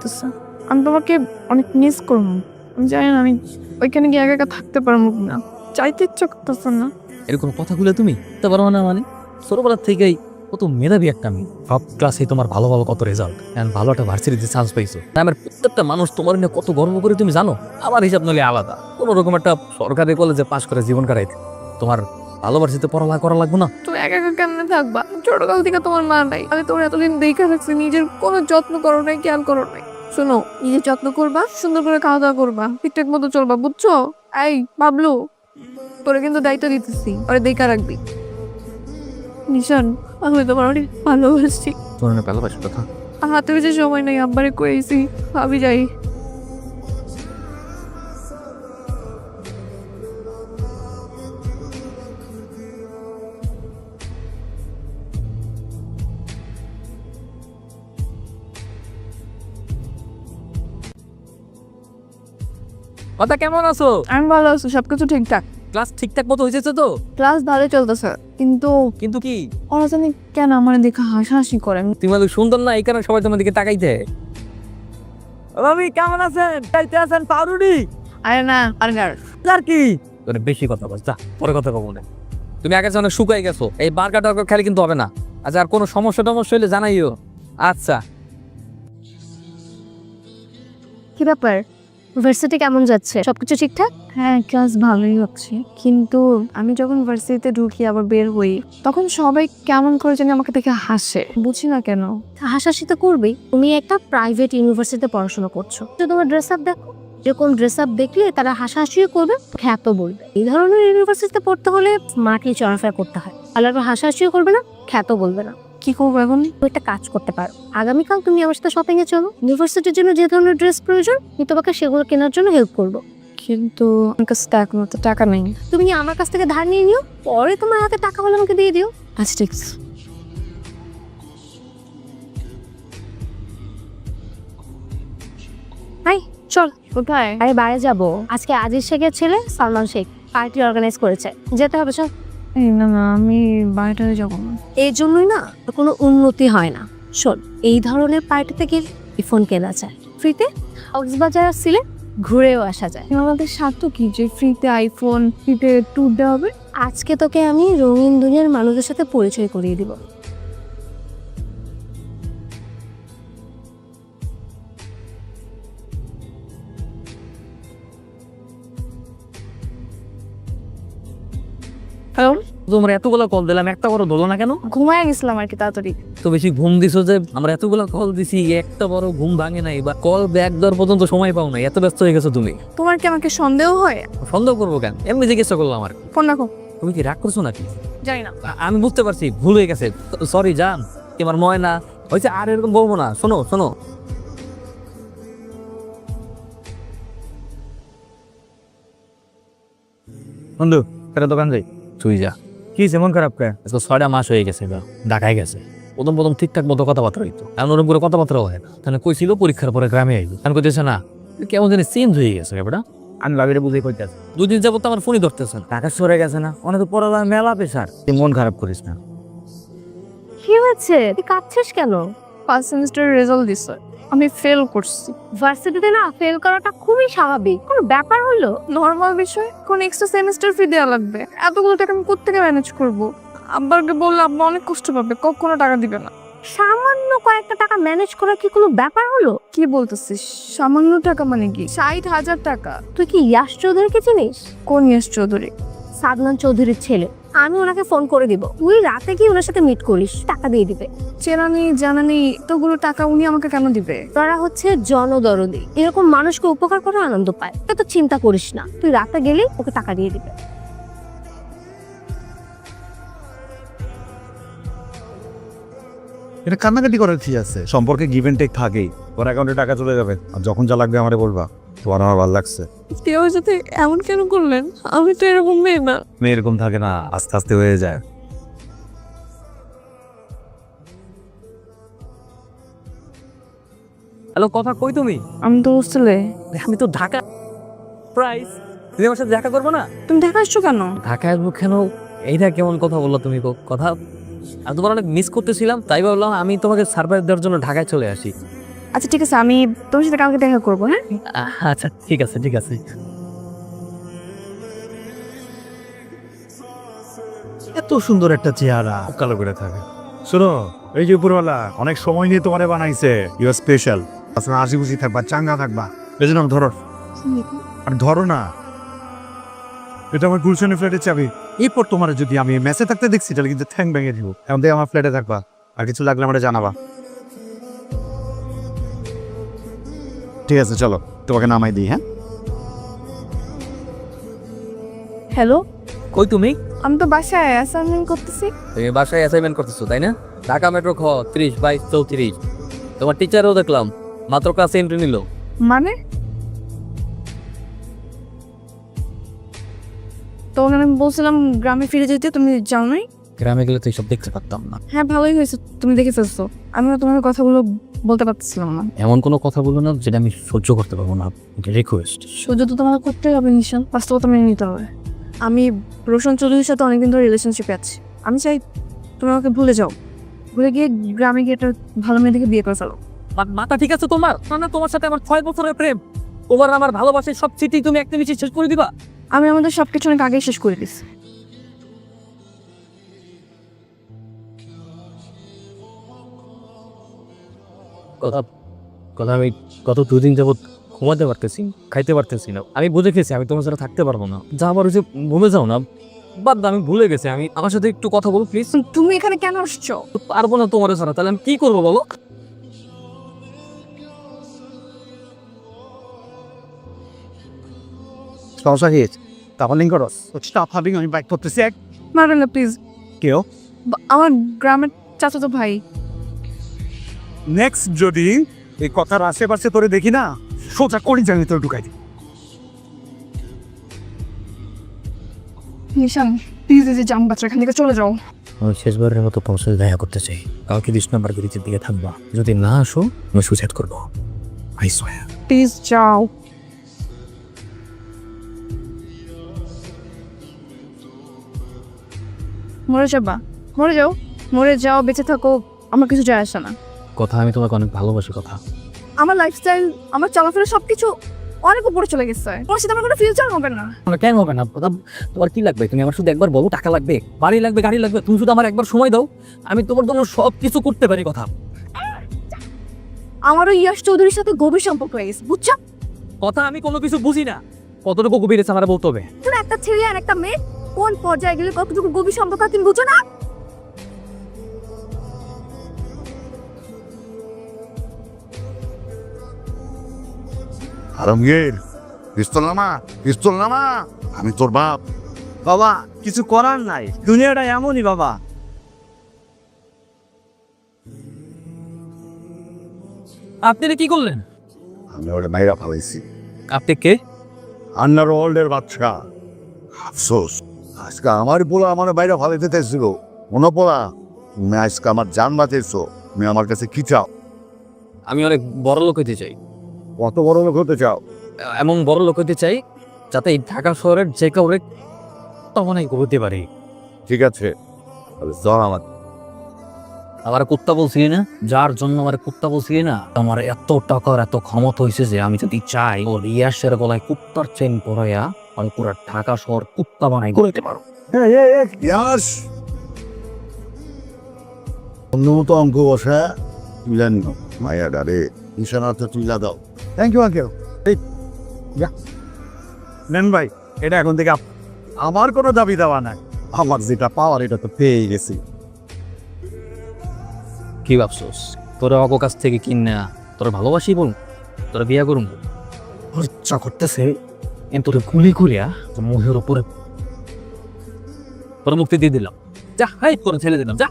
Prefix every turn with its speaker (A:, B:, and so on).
A: করতেছে। আমি তোমাকে অনেক মিস করব আমি জানি না আমি ওইখানে গিয়ে একা একা থাকতে পারব না চাইতে ইচ্ছা করতেছে না।
B: এরকম কথাগুলো তুমি? তা পারো না মানে। ছোটবেলার থেকেই কত মেধাবী একটা মেয়ে। সব ক্লাসে তোমার ভালো ভালো কত রেজাল্ট এন্ড ভালো একটা ভার্সিটিতে চান্স পাইছো। আমার প্রত্যেকটা মানুষ তোমার নিয়ে কত গর্ব করে তুমি জানো? আমার হিসাব নলে আলাদা। কোনো রকম একটা সরকারি কলেজে পাশ করে জীবন কাটাইতে। তোমার ভালোবাসিতে পড়ালেখা করা লাগবে না?
A: তুমি একা একা কেমনে থাকবা? ছোটকাল থেকে তোমার মা নাই। আমি তোমার এতদিন দেখে রাখছি নিজের কোনো যত্ন করো নাই খেয়াল করো নাই। শোনো নিজে যত্ন করবা সুন্দর করে খাওয়া দাওয়া করবা ঠিকঠাক মতো চলবা বুঝছ? এই বাবলু তোরে কিন্তু দায়িত্ব দিতেছি ওরে দেখা রাখবি। নিশান আমি তোমার অনেক ভালোবাসি।
B: তোমার ভালোবাসি কথা।
A: হাতে বেশি সময় নেই আব্বারে কয়েছি ভাবি যাই।
B: কথা কেমন আছো?
A: আমি ভালো আছি সবকিছু ঠিকঠাক।
B: ক্লাস ঠিকঠাক মতো হয়েছে তো?
A: ক্লাস ভালো চলতেছে কিন্তু
B: কিন্তু কি?
A: ওরা জানি কেন আমার দেখে হাসাহাসি করে।
B: তুমি অনেক সুন্দর না এই কারণে সবাই তোমার দিকে তাকাইতে। আমি কেমন আছেন? চাইতে আছেন পাউরুডি
A: আরে না আরে না
B: আর কি? তোর বেশি কথা বল যা পরে কথা কব না। তুমি আগে অনেক শুকাই গেছো এই বার্গার টার্গার খেলে কিন্তু হবে না। আচ্ছা আর কোনো সমস্যা টমস্যা হলে জানাইও। আচ্ছা।
C: কি ব্যাপার? ভার্সিটি কেমন যাচ্ছে? সবকিছু ঠিকঠাক?
A: হ্যাঁ ক্লাস ভালোই হচ্ছে। কিন্তু আমি যখন ভার্সিটিতে ঢুকি আবার বের হই তখন সবাই কেমন করে জানি আমাকে দেখে হাসে। বুঝি না কেন।
C: হাসাহাসি তো করবেই। তুমি একটা প্রাইভেট ইউনিভার্সিটিতে পড়াশোনা করছ। তো তোমার ড্রেস আপ দেখো। যেরকম ড্রেস আপ দেখলে তারা হাসাহাসিও করবে খ্যাত বলবে। এই ধরনের ইউনিভার্সিটিতে পড়তে হলে স্মার্টলি চলাফেরা করতে হয়। একবার হাসাহাসিও করবে না খ্যাত বলবে না।
A: কি করব এখন?
C: একটা কাজ করতে পারো। আগামীকাল তুমি আমার সাথে শপিং এ চলো। ইউনিভার্সিটির জন্য যে ধরনের ড্রেস প্রয়োজন আমি তোমাকে সেগুলো কেনার জন্য হেল্প করব।
A: কিন্তু আমার কাছে তো এখন তো টাকা নেই।
C: তুমি আমার কাছ থেকে ধার নিয়ে নিও পরে তোমার হাতে টাকা হলে আমাকে দিয়ে দিও।
A: আচ্ছা ঠিক আছে।
C: হাই চল।
A: কোথায়?
C: আরে বাইরে যাব। আজকে আজিজ শেখের ছেলে সালমান শেখ পার্টি অর্গানাইজ করেছে। যেতে হবে চল।
A: এই না না আমি বাড়িটা যাব। না
C: এই জন্যই না কোনো উন্নতি হয় না। শোন এই ধরনের পার্টিতে গেলে ফোন কেনা যায়। ফ্রিতে কক্সবাজার আসছিলে ঘুরেও আসা যায়।
A: আমাদের স্বার্থ কি যে ফ্রিতে আইফোন ফ্রিতে ট্যুর দেওয়া হবে?
C: আজকে তোকে আমি রঙিন দুনিয়ার মানুষের সাথে পরিচয় করিয়ে দিব।
B: তোমার এতগুলো কল দিলাম একটা বড় ধরো না কেন?
A: ঘুমায় গেছিলাম আর কি তাড়াতাড়ি।
B: তো বেশি ঘুম দিছো যে আমরা এতগুলো কল দিছি একটা বড় ঘুম ভাঙে নাই বা কল ব্যাক দেওয়ার পর্যন্ত সময় পাও নাই এত ব্যস্ত হয়ে গেছো তুমি।
A: তোমার কি আমাকে সন্দেহ হয়?
B: সন্দেহ করব কেন? এমনি জিজ্ঞাসা করলাম আর
A: ফোন রাখো।
B: তুমি কি রাগ করছ নাকি?
A: জানি না।
B: আমি বুঝতে পারছি ভুল হয়ে গেছে। সরি জান তোমার ময়না। হয়েছে আর এরকম বলব না শোনো শোনো।
D: বন্ধু একটা দোকান যাই।
B: তুই যা।
D: কি যেমন খারাপ
B: আজকে ছয়টা মাস হয়ে গেছে গা ঢাকায় গেছে। প্রথম প্রথম ঠিকঠাক মতো কথাবার্তা হইতো। এমন ওরকম করে কথাবার্তা হয় না। তাহলে কইছিল পরীক্ষার পরে গ্রামে আইলো। এখন কইতেছে না কেমন জানি চেঞ্জ হয়ে গেছে ব্যাপারটা
D: আমি ভাবিরে বুঝে কইতেছি।
B: দুদিন যাবত আমার ফোনই ধরতেছে না।
D: টাকা সরে গেছে না অনেক তো পড়াবার মেলা পেশার। তুই মন খারাপ করিস না।
C: কি হয়েছে? তুই কাঁদছিস কেন?
A: ফার্স্ট সেমিস্টারের রেজাল্ট দিছে। আমি ফেল করছি।
C: ভার্সিটিতে না ফেল করাটা খুবই স্বাভাবিক। কোনো ব্যাপার হলো?
A: নর্মাল বিষয় কোন এক্সট্রা সেমিস্টার ফি দেওয়া লাগবে। এতগুলো টাকা আমি কোথেকে ম্যানেজ করব? আব্বাকে বললে আব্বা অনেক কষ্ট পাবে কখনো টাকা দিবে না।
C: সামান্য কয়েকটা টাকা ম্যানেজ করা কি কোনো ব্যাপার হলো?
A: কি বলতেছিস? সামান্য টাকা মানে কি? ষাট হাজার টাকা।
C: তুই কি ইয়াশ চৌধুরীকে চিনিস?
A: কোন ইয়াস চৌধুরী?
C: সাদনান চৌধুরীর ছেলে। আমি ওনাকে ফোন করে দিব। তুই রাতে কি ওনার সাথে মিট করিস টাকা দিয়ে দিবে।
A: চেনা নেই জানা নেই এতগুলো টাকা উনি আমাকে কেন দিবে?
C: তারা হচ্ছে জনদরদি। এরকম মানুষকে উপকার করে আনন্দ পায়। তুই তো চিন্তা করিস না। তুই রাতে গেলে ওকে টাকা দিয়ে দিবে।
E: এটা কান্নাকাটি করার কি আছে? সম্পর্কে গিভ এন্ড টেক থাকেই। ওর অ্যাকাউন্টে টাকা চলে যাবে। আর যখন যা লাগবে আমারে বলবা। তোমার আমার ভালো লাগছে।
A: কেউ সাথে এমন কেন করলেন? আমি তো এরকম মেয়ে না।
E: মেয়ে এরকম থাকে না আস্তে আস্তে হয়ে যায়।
B: হ্যালো কথা কই তুমি?
A: আমি তো হোস্টেলে।
B: আমি তো ঢাকা। প্রাইস তুমি আমার সাথে দেখা করব না?
A: তুমি দেখা আসছো কেন?
B: ঢাকায় আসব কেন? এইটা কেমন কথা বলল তুমি? কথা। আমি তোমার অনেক মিস করতেছিলাম তাই ভাবলাম আমি তোমাকে সারপ্রাইজ দেওয়ার জন্য ঢাকায় চলে আসি।
A: আচ্ছা ঠিক আছে আমি তোমার সাথে কালকে দেখা করব হ্যাঁ?
B: আচ্ছা ঠিক আছে ঠিক আছে।
E: এত সুন্দর একটা চেহারা। কালো করে থাকে। শোনো এই যে উপরওয়ালা অনেক সময় নিয়ে তোমারে বানাইছে। ইউ আর স্পেশাল আসলে হাসি খুশি থাকবা চাঙ্গা থাকবা। বেজে নাও ধরো। আর ধরো না। এটা আমার গুলশানের ফ্ল্যাটের চাবি। এরপর তোমার যদি আমি মেসে থাকতে দেখছি তাহলে কিন্তু থ্যাং ভেঙে দিব। এখন আমার ফ্ল্যাটে থাকবা। আর কিছু লাগলে আমরা জানাবা। ঠিক আছে চলো তোমাকে নামাই দিই হ্যাঁ?
A: হ্যালো?
B: কই তুমি?
A: আমি তো বাসায় অ্যাসাইনমেন্ট করতেছি।
B: তুমি বাসায় অ্যাসাইনমেন্ট করতেছো তাই না? ঢাকা মেট্রো খ ত্রিশ বাইশ চৌত্রিশ। তোমার টিচারও দেখলাম মাত্র ক্লাসে এন্ট্রি নিল।
A: মানে? তখন আমি বলছিলাম গ্রামে ফিরে যেতে তুমি যাও নাই
B: গ্রামে গেলে তো এইসব দেখতে পারতাম না।
A: হ্যাঁ ভালোই হয়েছে তুমি দেখে ফেলছো। আমি তোমার কথাগুলো বলতে পারতেছিলাম না।
B: এমন কোনো কথা বলো না যেটা আমি সহ্য করতে পারব না। রিকোয়েস্ট
A: সহ্য তো তোমাকে করতেই হবে নিশান। বাস্তবতা মেনে নিতে হবে। আমি রোশন চৌধুরীর সাথে অনেকদিন ধরে রিলেশনশিপে আছি। আমি চাই তুমি আমাকে ভুলে যাও। ভুলে গিয়ে গ্রামে গিয়ে একটা ভালো মেয়ে দেখে বিয়ে করে ফেলো।
B: মাথা ঠিক আছে তোমার? না না তোমার সাথে আমার ছয় বছরের প্রেম। তোমার আমার ভালোবাসার সব স্মৃতি তুমি একটা বেশি শেষ করে দিবা।
A: আমি আমাদের সব কিছু অনেক আগেই শেষ করে দিছি
B: কথা কথা আমি গত দুদিন যাবত ঘুমাতে পারতেছি খাইতে পারতেছি না। আমি বুঝে গেছি আমি তোমার সাথে থাকতে পারব না। যা আবার ওই যে ঘুমে যাও না। বাদ আমি ভুলে গেছি। আমি আমার সাথে একটু কথা বলো প্লিজ
A: তুমি এখানে কেন আসছো?
B: পারব না তোমার ছাড়া। তাহলে আমি কি করব বলো?
E: সমস্যা কি? তাহলে করো। স্টপ হাবিং আমি বাইক করতেছি। এক
A: না প্লিজ
E: কেউ?
A: আমার গ্রামের চাচাতো ভাই।
E: নেক্সট যদি এই কথার আশেপাশে তোরে দেখি না সোজা করি জানি তোর ঢুকাই দিই।
A: নিশান প্লিজ এই যে জাম বাচ্চা এখান থেকে চলে যাও।
B: আমি শেষবারের মতো দেখা করতে চাই। নাম্বার গিরিজের দিকে থাকবা। যদি না আসো আমি করব। আই সোয়া
A: প্লিজ যাও। মরে যাবা। মরে যাও। মরে যাও বেঁচে থাকো। আমার কিছু যায় আসে না।
B: কথা আমি তোমাকে অনেক ভালোবাসি কথা।
A: আমার লাইফস্টাইল আমার চলাফেরা সবকিছু অনেক উপরে চলে গেছে। তোমার সাথে আমার কোনো ফিউচার হবে না।
B: কেন হবে না? তোমার কি লাগবে? তুমি আমার শুধু একবার বলো টাকা লাগবে? বাড়ি লাগবে গাড়ি লাগবে তুমি শুধু আমার একবার সময় দাও। আমি তোমার জন্য সব কিছু করতে পারি কথা।
A: আমারও ইয়াশ চৌধুরীর সাথে গভীর সম্পর্ক হয়ে গেছে বুঝছ?
B: কথা আমি কোনো কিছু বুঝি না। কতটুকু গভীরে আমার বলতে হবে?
A: তুমি একটা ছেলে আর একটা মেয়ে কোন পর্যায়ে গেলে কতটুকু গভীর সম্পর্ক তুমি বুঝো না?
F: আলমগীর পিস্তল নামা পিস্তল নামা আমি তোর বাপ।
D: বাবা কিছু করার নাই। দুনিয়াটা এমনই বাবা।
B: আপনি কি করলেন?
F: আমি ওটা মাইরা ফালাইছি।
B: আপনি কে?
F: আন্নার ওয়ার্ল্ডের বাচ্চা। আফসোস। আজকে আমার পোলা আমার বাইরে ফালাইতে চাইছিল। মনে পোলা তুমি আজকে আমার জান বাঁচাইছো। তুমি আমার কাছে কি চাও?
B: আমি অনেক বড় লোক হতে চাই।
F: কত বড় লোক হতে চাও?
B: এমন বড় লোক হতে চাই যাতে এই ঢাকা শহরের যে কাউরে তখনই করতে পারি।
F: ঠিক আছে তাহলে চল আমার।
B: আমার কুত্তা বলছি না? যার জন্য আমার কুত্তা বলছি না? আমার এত টাকার এত ক্ষমতা হয়েছে যে আমি যদি চাই ও রিয়াসের গলায় কুত্তার চেন পরাইয়া আমি পুরো ঢাকা শহর কুত্তা বানাই করতে পারো
F: ইয়াস! অন্য মতো অঙ্ক বসা তুলেন মায়া ডারে নিশানাতে তুইলা দাও
E: থ্যাংক ইউ আঙ্কেল এই যা। নেন ভাই এটা এখন থেকে আপ- আমার কোনো দাবি দেওয়া নাই। আমার যেটা পাওয়ার এটা তো পেয়ে গেছি।
B: কি ভাবছোস? তোরা অক কাছ থেকে কিন না তোরা ভালোবাসি বল তোরা বিয়া করুন ইচ্ছা করতেছে কিন্তু তোরে গুলি করিয়া মুখের উপরে তোর মুক্তি দিয়ে দিলাম। যা হাই করে ছেড়ে দিলাম যা।